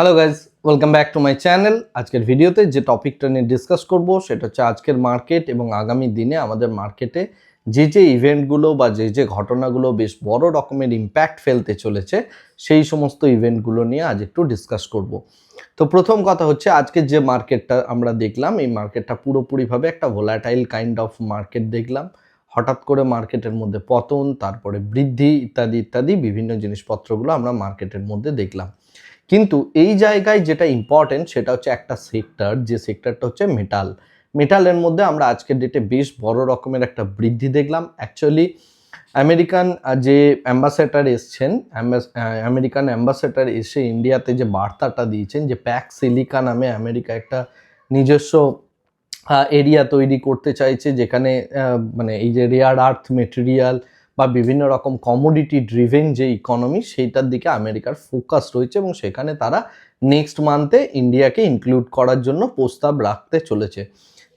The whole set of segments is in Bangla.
Hello guys welcome back to my channel আজকের ভিডিওতে যে টপিকটা নিয়ে ডিসকাস করব, সেটা হচ্ছে আজকের মার্কেট এবং আগামী দিনে আমাদের মার্কেটে যে যে ইভেন্টগুলো বা যে যে ঘটনাগুলো বেশ বড় রকমের ইম্প্যাক্ট ফেলতে চলেছে, সেই সমস্ত ইভেন্টগুলো নিয়ে আজ একটু ডিসকাস করব। তো প্রথম কথা হচ্ছে আজকের যে মার্কেটটা আমরা দেখলাম, এই মার্কেটটা পুরোপুরিভাবে একটা ভোলাটাইল কাইন্ড অফ মার্কেট দেখলাম। হঠাৎ করে মার্কেটের মধ্যে পতন, তারপরে বৃদ্ধি ইত্যাদি ইত্যাদি বিভিন্ন জিনিসপত্রগুলো আমরা মার্কেটের মধ্যে দেখলাম। কিন্তু এই জায়গায় যেটা ইম্পর্টেন্ট সেটা হচ্ছে একটা সেক্টর যে সেক্টরটা হচ্ছে মেটাল মেটালের মধ্যে আমরা আজকের ডেটে বেশ বড় রকমের একটা বৃদ্ধি দেখলাম। অ্যাকচুয়ালি আমেরিকান যে অ্যাম্বাসেডার এসছেন আমেরিকান অ্যাম্বাসেডার এসে ইন্ডিয়াতে যে বার্তাটা দিয়েছেন যে প্যাক সিলিকা নামে আমেরিকা একটা নিজস্ব এরিয়া তৈরি করতে চাইছে, যেখানে মানে এই যে রেয়ার আর্থ মেটেরিয়াল বা বিভিন্ন রকম কমোডিটি ড্রিভেন যে ইকোনমি সেইটার দিকে আমেরিকার ফোকাস রয়েছে এবং সেখানে তারা নেক্সট মান্থে ইন্ডিয়াকে ইনক্লুড করার জন্য প্রস্তাব রাখতে চলেছে।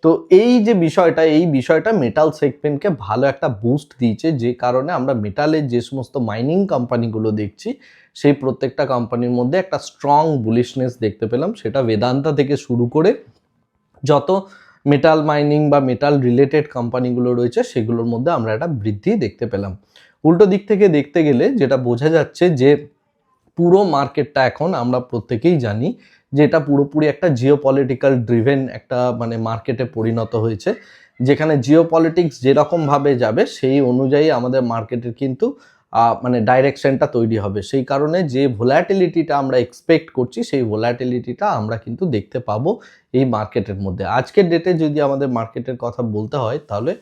তো এই যে বিষয়টা, এই বিষয়টা মেটাল সেগমেন্টকে ভালো একটা বুস্ট দিয়েছে, যে কারণে আমরা মেটালের যে সমস্ত মাইনিং কোম্পানিগুলো দেখছি, সেই প্রত্যেকটা কোম্পানির মধ্যে একটা স্ট্রং বুলিশনেস দেখতে পেলাম। সেটা বেদান্তা থেকে শুরু করে যত মেটাল মাইনিং বা মেটাল রিলেটেড কোম্পানিগুলো রয়েছে, সেগুলোর মধ্যে আমরা একটা বৃদ্ধি দেখতে পেলাম। উল্টো দিক থেকে দেখতে গেলে যেটা বোঝা যাচ্ছে যে পুরো মার্কেটটা এখন আমরা প্রত্যেকেই জানি যে এটা পুরোপুরি একটা জিও পলিটিক্যাল ড্রিভেন একটা মানে মার্কেটে পরিণত হয়েছে। যেখানে জিও পলিটিক্স যেরকমভাবে যাবে, সেই অনুযায়ী আমাদের মার্কেটের কিন্তু মানে ডাইরেকশনটা তৈরি হবে। সেই কারণে যে ভোলাটিলিটিটা আমরা এক্সপেক্ট করছি, সেই ভোলাটিলিটিটা আমরা কিন্তু দেখতে পাবো এই মার্কেটের মধ্যে। আজকের ডেটে যদি আমাদের মার্কেটের কথা বলতে হয়, তাহলে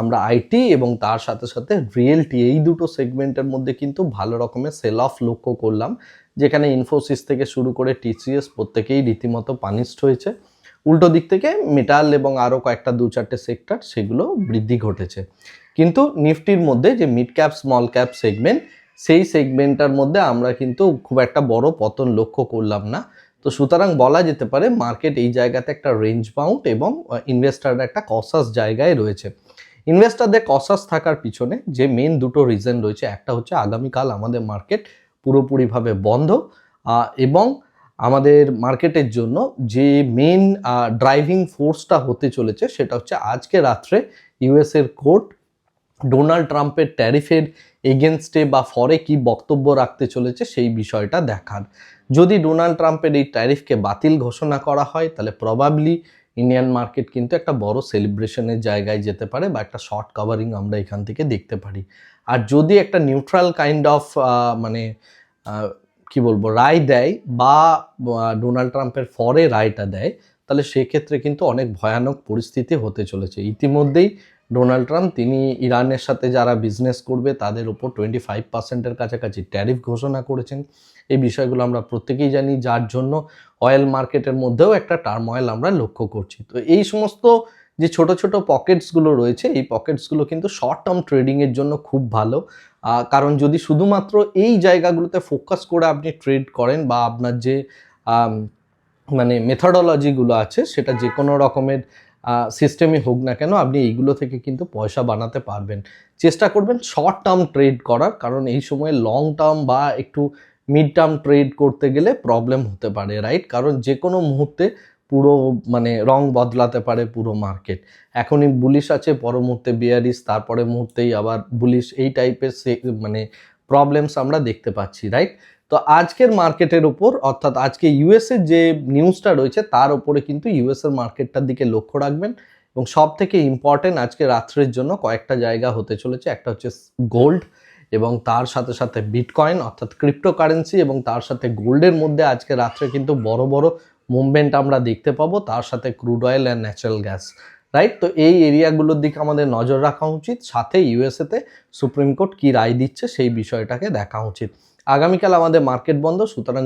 আমরা আইটি এবং তার সাথে সাথে রিয়েলটি এই দুটো সেগমেন্টের মধ্যে কিন্তু ভালো রকমের সেল অফ লক্ষ্য করলাম, যেখানে ইনফোসিস থেকে শুরু করে টিসিএস প্রত্যেকেই রীতিমতো পানিশড হয়েছে। উল্টো দিক থেকে মেটাল এবং আরও কয়েকটা দু চারটে সেক্টর সেগুলো বৃদ্ধি ঘটেছে। কিন্তু নিফটির মধ্যে যে mid cap small cap segment সেই সেগমেন্টটার মধ্যে আমরা কিন্তু খুব একটা বড় পতন লক্ষ্য করলাম না। তো সুতরাং বলা যেতে পারে মার্কেট এই জায়গাতে একটা রেঞ্জ বাউন্ড এবং ইনভেস্টাররা একটা কসাস জায়গায় রয়েছে। ইনভেস্টারদের কসাস থাকার পিছনে যে মেন দুটো রিজন রয়েছে, একটা হচ্ছে আগামীকাল আমাদের মার্কেট পুরোপুরিভাবে বন্ধ এবং আমাদের মার্কেটের জন্য যে মেন ড্রাইভিং ফোর্সটা হতে চলেছে সেটা হচ্ছে আজকে রাত্রে ইউএসের কোর্ট ডোনাল্ড ট্রাম্পের ট্যারিফের এগেনস্টে বা ফরে কি বক্তব্য রাখতে চলেছে সেই বিষয়টা দেখার। যদি ডোনাল্ড ট্রাম্পের এই ট্যারিফকে বাতিল ঘোষণা করা হয়, তাহলে প্রবাবলি ইন্ডিয়ান মার্কেট কিন্তু একটা বড় সেলিব্রেশনের জায়গায় যেতে পারে বা একটা শর্ট কাভারিং আমরা এখান থেকে দেখতে পারি। আর যদি একটা নিউট্রাল কাইন্ড অফ মানে কি বলব, রায় দেয় বা ডোনাল্ড ট্রাম্পের ফরে রায়টা দেয়, তাহলে সেক্ষেত্রে কিন্তু অনেক ভয়ানক পরিস্থিতি হতে চলেছে। ইতিমধ্যেই ডোনাল্ড ট্রাম্প, তিনি ইরানের সাথে যারা বিজনেস করবে, তাদের উপর টোয়েন্টি ফাইভ পার্সেন্টের কাছাকাছি ট্যারিফ ঘোষণা করেছেন। এই বিষয়গুলো আমরা প্রত্যেকেই জানি, যার জন্য অয়েল মার্কেটের মধ্যেও একটা টার্ময়েল আমরা লক্ষ্য করছি। তো এই সমস্ত যে ছোট ছোট পকেটসগুলো রয়েছে, এই পকেটসগুলো কিন্তু শর্ট টার্ম ট্রেডিংয়ের জন্য খুব ভালো। কারণ যদি শুধুমাত্র এই জায়গাগুলোতে ফোকাস করে আপনি ট্রেড করেন বা আপনার যে মানে মেথডোলজিগুলো আছে, সেটা যে কোনো রকমের সিস্টেমই হোক না কেন, আপনি এইগুলো থেকে কিন্তু পয়সা বানাতে পারবেন। চেষ্টা করবেন শর্ট টার্ম ট্রেড করার, কারণ এই সময় লং টার্ম বা একটু মিড টার্ম ট্রেড করতে গেলে প্রবলেম হতে পারে রাইট কারণ যে কোনো মুহূর্তে পুরো মানে রং বদলাতে পারে পুরো মার্কেট এখনই বুলিশ আছে পর মুহূর্তে বিয়ারিস তারপরে মুহূর্তেই আবার বুলিশ এই টাইপের মানে প্রবলেমস আমরা দেখতে পাচ্ছি রাইট তো আজকের মার্কেটের উপর, অর্থাৎ আজকে ইউএসের যে নিউজটা রয়েছে, তার উপরে কিন্তু ইউএসের মার্কেটটার দিকে লক্ষ্য রাখবেন। এবং সব থেকে ইম্পর্টেন্ট আজকে রাত্রের জন্য কয়েকটা জায়গা হতে চলেছে। একটা হচ্ছে গোল্ড এবং তার সাথে সাথে বিটকয়েন অর্থাৎ ক্রিপ্টোকারেন্সি এবং তার সাথে গোল্ডের মধ্যে আজকে রাত্রে কিন্তু বড় বড় মুভমেন্ট আমরা দেখতে পাবো। তার সাথে crude oil and natural gas right তো এই এরিয়াগুলোর দিকে আমাদের নজর রাখা উচিত। সাথে ইউএসএতে সুপ্রিম কোর্ট কী রায় দিচ্ছে সেই বিষয়টাকে দেখা উচিত। আগামীকাল আমাদের মার্কেট বন্ধ, সুতরাং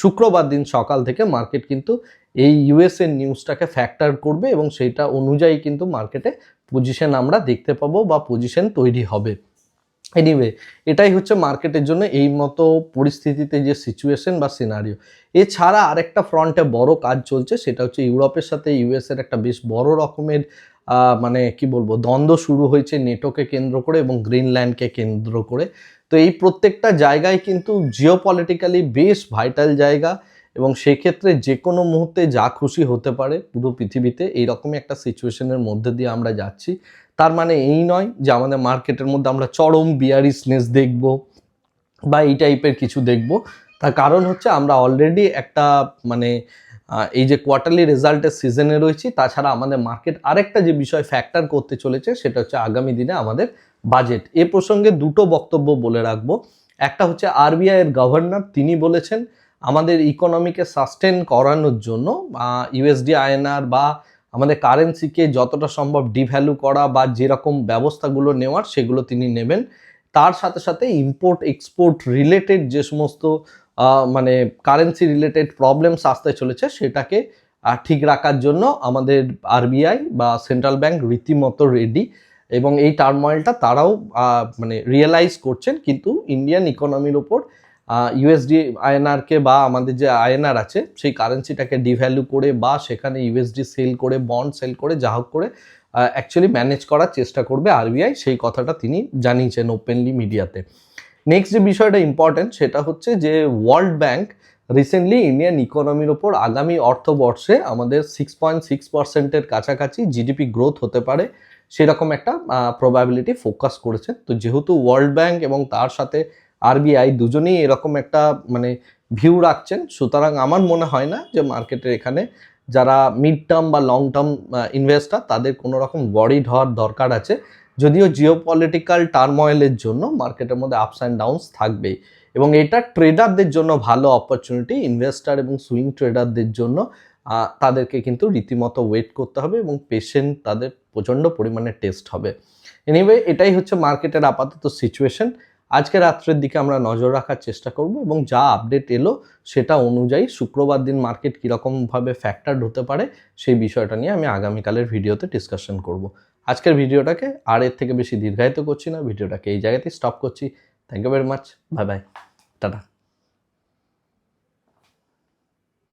শুক্রবার দিন সকাল থেকে মার্কেট কিন্তু এই ইউএসএ নিউজটাকে ফ্যাক্টর করবে এবং সেইটা অনুযায়ী কিন্তু মার্কেটে পজিশন আমরা দেখতে পাবো বা পজিশন তৈরি হবে। এনিওয়ে এটাই হচ্ছে মার্কেটের জন্য এই মতো পরিস্থিতিতে যে সিচুয়েশন বা সিনারিও এছাড়া আরেকটা ফ্রন্টে বড় কাজ চলছে, সেটা হচ্ছে ইউরোপের সাথে ইউএস এর একটা বেশ বড় রকমের মানে কি বলব, দ্বন্দ্ব শুরু হয়েছে নেটোকে কেন্দ্র করে এবং গ্রিনল্যান্ডকে কেন্দ্র করে। তো এই প্রত্যেকটা জায়গায় কিন্তু জিও পলিটিক্যালি বেশ ভাইটাল জায়গা এবং সেক্ষেত্রে যে কোনো মুহূর্তে যা খুশি হতে পারে পুরো পৃথিবীতে এইরকমই একটা সিচুয়েশনের মধ্যে দিয়ে আমরা যাচ্ছি। তার মানে এই নয় যে আমাদের মার্কেটের মধ্যে আমরা চরম বিয়ারিসনেস দেখব বা এই টাইপের কিছু দেখব। তার কারণ হচ্ছে আমরা অলরেডি একটা মানে এই যে কোয়ার্টারলি রেজাল্টের সিজনে রয়েছি, তাছাড়া আমাদের মার্কেট আরেকটা যে বিষয় ফ্যাক্টর করতে চলেছে, সেটা হচ্ছে আগামী দিনে আমাদের বাজেট। এ প্রসঙ্গে দুটো বক্তব্য বলে রাখব। একটা হচ্ছে আরবিআই এর গভর্নর, তিনি বলেছেন, আমাদের ইকোনমিকে সাস্টেন করানোর জন্য ইউএসডি আইএনআর বা আমাদের কারেন্সিকে যতটা সম্ভব ডিভ্যালু করা বা যেরকম ব্যবস্থাগুলো নেওয়ার, সেগুলো তিনি নেবেন। তার সাথে সাথে ইম্পোর্ট এক্সপোর্ট রিলেটেড যে সমস্ত মানে কারেন্সি রিলেটেড প্রবলেমস আসতে চলেছে, সেটাকে ঠিক রাখার জন্য আমাদের আরবিআই বা সেন্ট্রাল ব্যাংক রীতিমতো রেডি এবং এই টার্ময়েলটা তারাও মানে রিয়েলাইজ করছেন, কিন্তু ইন্ডিয়ান ইকোনমির ওপর ইউএসডি আইএনআরকে বা আমাদের যে আইএনআর আছে, সেই কারেন্সিটাকে ডিভ্যালু করে বা সেখানে ইউএসডি সেল করে বন্ড সেল করে, যা হোক করে অ্যাকচুয়ালি ম্যানেজ করার চেষ্টা করবে আরবিআই সেই কথাটা তিনি জানিয়েছেন ওপেনলি মিডিয়াতে নেক্সট যে বিষয়টা ইম্পর্টেন্ট সেটা হচ্ছে যে ওয়ার্ল্ড ব্যাংক রিসেন্টলি ইন্ডিয়ান ইকোনমির ওপর আগামী অর্থবর্ষে আমাদের সিক্স পয়েন্ট সিক্স পার্সেন্টের কাছাকাছি জিডিপি গ্রোথ হতে পারে। সেরকম একটা প্রবাবিলিটি ফোকাস করেছে। তো যেহেতু ওয়ার্ল্ড ব্যাংক এবং তার সাথে আরবিআই দুজনেই এরকম একটা মানে ভিউ রাখছেন, সুতরাং আমার মনে হয় না যে মার্কেটের এখানে যারা মিড টার্ম বা লং টার্ম ইনভেস্টার তাদের কোনো রকম ওয়ারিড হওয়ার দরকার আছে। যদিও জিও পলিটিক্যাল টার্ময়েলের জন্য মার্কেটের মধ্যে আপস অ্যান্ড ডাউনস থাকবেই। এবং এটা ট্রেডারদের জন্য ভালো অপরচুনিটি ইনভেস্টার এবং সুইং ট্রেডারদের জন্য তাদেরকে কিন্তু রীতিমতো ওয়েট করতে হবে এবং পেশেন্ট তাদের প্রচণ্ড পরিমাণে টেস্ট হবে। এনিওয়ে এটাই হচ্ছে মার্কেটের আপাতত সিচুয়েশন আজকে রাত্রের দিকে আমরা নজর রাখার চেষ্টা করব এবং যা আপডেট এলো সেটা অনুযায়ী শুক্রবার দিন মার্কেট কীরকমভাবে ফ্যাক্টরড হতে পারে সেই বিষয়টা নিয়ে আমি আগামীকালের ভিডিওতে ডিসকাশন করব। আজকের ভিডিওটাকে আর এর থেকে বেশি দীর্ঘায়িত করছি না, ভিডিওটাকে এই জায়গাতেই স্টপ করছি। Thank you very much bye bye tata.